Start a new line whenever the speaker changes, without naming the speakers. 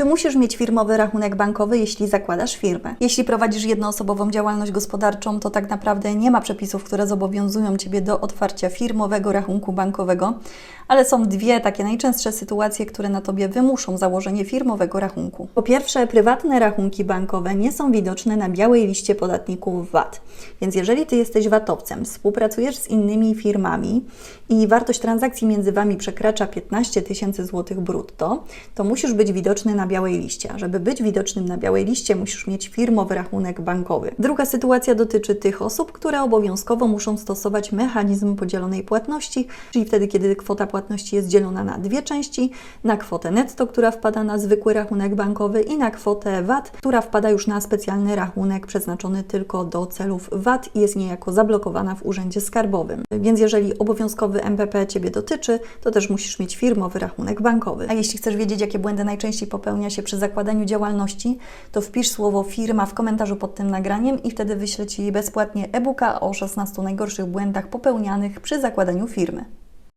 Czy musisz mieć firmowy rachunek bankowy, jeśli zakładasz firmę? Jeśli prowadzisz jednoosobową działalność gospodarczą, to tak naprawdę nie ma przepisów, które zobowiązują Ciebie do otwarcia firmowego rachunku bankowego, ale są dwie takie najczęstsze sytuacje, które na Tobie wymuszą założenie firmowego rachunku. Po pierwsze, prywatne rachunki bankowe nie są widoczne na białej liście podatników VAT. Więc jeżeli Ty jesteś VAT-owcem, współpracujesz z innymi firmami i wartość transakcji między Wami przekracza 15 tysięcy złotych brutto, to musisz być widoczny na białej liście. A żeby być widocznym na białej liście, musisz mieć firmowy rachunek bankowy. Druga sytuacja dotyczy tych osób, które obowiązkowo muszą stosować mechanizm podzielonej płatności, czyli wtedy, kiedy kwota płatności jest dzielona na dwie części, na kwotę netto, która wpada na zwykły rachunek bankowy i na kwotę VAT, która wpada już na specjalny rachunek przeznaczony tylko do celów VAT i jest niejako zablokowana w Urzędzie Skarbowym. Więc jeżeli obowiązkowy MPP Ciebie dotyczy, to też musisz mieć firmowy rachunek bankowy. A jeśli chcesz wiedzieć, jakie błędy najczęściej popełnia się przy zakładaniu działalności, to wpisz słowo firma w komentarzu pod tym nagraniem i wtedy wyślę Ci bezpłatnie e-booka o 16 najgorszych błędach popełnianych przy zakładaniu firmy.